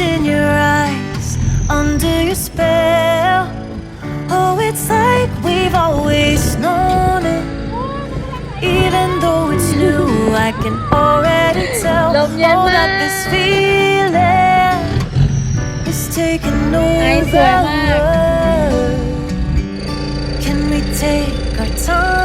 in your eyes under your spell. Oh, it's like we've always known it. Even though it's new, I can already tell all that this feeling is taking over. Can we take our time?